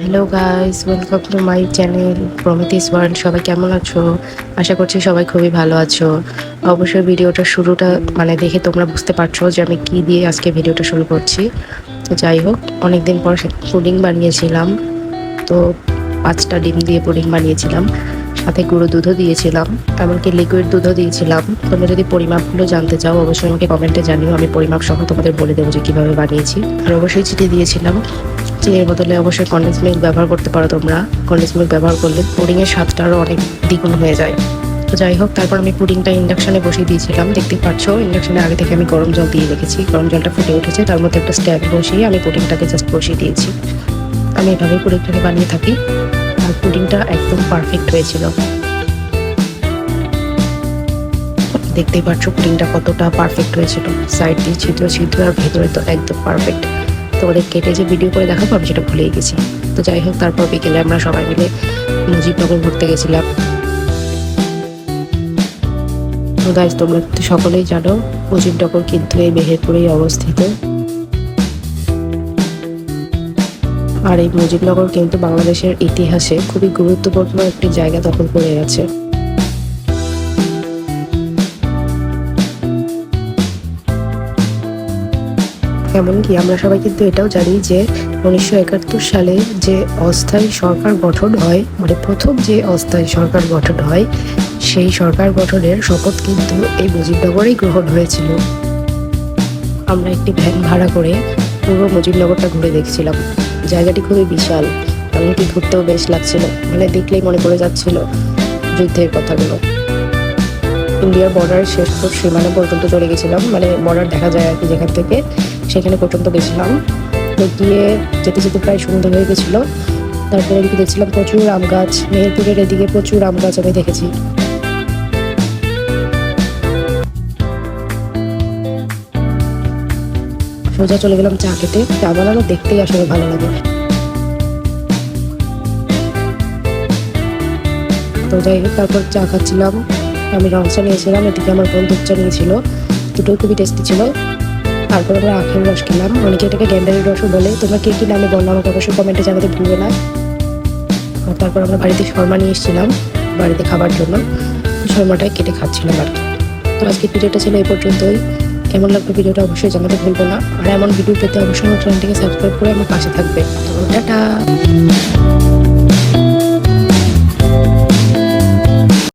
Hello guys welcome to my channel Promiti's world সবাই কেমন আছো? আশা করছি সবাই খুবই ভালো আছো। অবশ্যই ভিডিওটা শুরুটা মানে দেখে তোমরা বুঝতে পারছ যে আমি কি দিয়ে আজকে ভিডিওটা শুরু করছি। তো যাই হোক, অনেকদিন পর পুডিং বানিয়েছিলাম। তো পাঁচটা ডিম দিয়ে পুডিং বানিয়েছিলাম। সাথে গুঁড়ো দুধও দিয়েছিলাম। এমনকি লিকুইড দুধও দিয়েছিলাম। তোমরা যদি পরিমাপগুলো জানতে চাও, অবশ্যই আমাকে কমেন্টে জানিও। আমি পরিমাপ সহ তোমাদের বলে দেবো যে কীভাবে বানিয়েছি। আর অবশ্যই চিঠি দিয়েছিলাম। চিনির বদলে অবশ্যই কন্ডেন্স মিল্ক ব্যবহার করতে পারো তোমরা। কন্ডেন্স মিল্ক ব্যবহার করলে পুডিংয়ের স্বাদটা আরও অনেক দ্বিগুণ হয়ে যায়। তো যাই হোক, তারপর আমি পুডিংটা ইন্ডাকশনে বসিয়ে দিয়েছিলাম। দেখতে পাচ্ছ ইন্ডাকশনে আগে থেকে আমি গরম জল দিয়ে রেখেছি। গরম জলটা ফুটে উঠেছে, তার মধ্যে একটা স্ট্যান্ড বসিয়ে আমি পুডিংটাকে জাস্ট বসিয়ে দিয়েছি। আমি এভাবেই পুডিংটাকে বানিয়ে থাকি। আর পুডিংটা একদম পারফেক্ট হয়েছিল। দেখতেই পাচ্ছ পুডিংটা কতটা পারফেক্ট হয়েছিল। সাইড দিয়ে ছিদ্র ছিদ্র, আর ভেতরে তো একদম পারফেক্ট তোমাদের কেটে যে ভিডিও করে দেখাবো, আমি সেটা ভুলেই গেছি। তো যাই হোক, তারপর বিকেলে আমরা সবাই মিলে মুজিবনগর ঘুরতে গেছিলাম। তো তোমরা তো সকলেই জানো, মুজিবনগর কিন্তু এই মেহেরপুরেই অবস্থিত। আর এই মুজিবনগর কিন্তু বাংলাদেশের ইতিহাসে খুবই গুরুত্বপূর্ণ একটি জায়গা দখল করে গেছে এমনকি আমরা সবাই কিন্তু এটাও জানি যে উনিশশো একাত্তর সালে যে অস্থায়ী সরকার গঠন হয় মানে প্রথম যে অস্থায়ী সরকার গঠন হয়, সেই সরকার গঠনের শপথ কিন্তু এই মুজিবনগরেই গ্রহণ হয়েছিল। আমরা একটি ভ্যান ভাড়া করে পুরো মুজিবনগরটা ঘুরে দেখছিলাম। জায়গাটি খুবই বিশাল, এমনকি ঘুরতেও বেশ লাগছিল মানে দেখলেই মনে পড়ে যাচ্ছিল যুদ্ধের কথাগুলো। ইন্ডিয়ার বর্ডারের শেষ সীমানা পর্যন্ত চলে গেছিলাম মানে বর্ডার দেখা যায় আর কি যেখান থেকে। সেখানে পর্যন্ত গেছিলাম। গিয়ে যেতে যেতে প্রায় সন্ধ্যা হয়ে গেছিল। তারপরে এদিকে দেখছিলাম প্রচুর আম গাছ, মেহেরপুরের এদিকে প্রচুর আম গাছ আমি দেখেছি। সোজা চলে গেলাম চা খেতে। চা বানানো দেখতেই আসলে ভালো লাগে। তো যাই হোক, তারপর চা খাচ্ছিলাম। আমি রং চা নিয়েছিলাম, এদিকে আমার বন্ধুর চা নিয়েছিল। দুটোই খুবই টেস্টি ছিল। তারপর আমরা আখের রস খেলাম অনেকে এটাকে গ্যান্ডারির রসও বলে। তোমরা কে কী নামে বলো আমাকে অবশ্যই কমেন্টে জানাতে ভুলবে না। আর তারপর আমরা বাড়িতে শর্মা নিয়ে এসেছিলাম, বাড়িতে খাবার জন্য। শর্মাটাই কেটে খাচ্ছিলাম আর কি। তো আজকে ভিডিওটা ছিল এই পর্যন্তই। কেমন লাগবে ভিডিওটা অবশ্যই জানাতে ভুলবো না। আর এমন ভিডিও পেতে অবশ্যই আমার চ্যানেলটিকে সাবস্ক্রাইব করে আমার পাশে থাকবে। তো টাটা।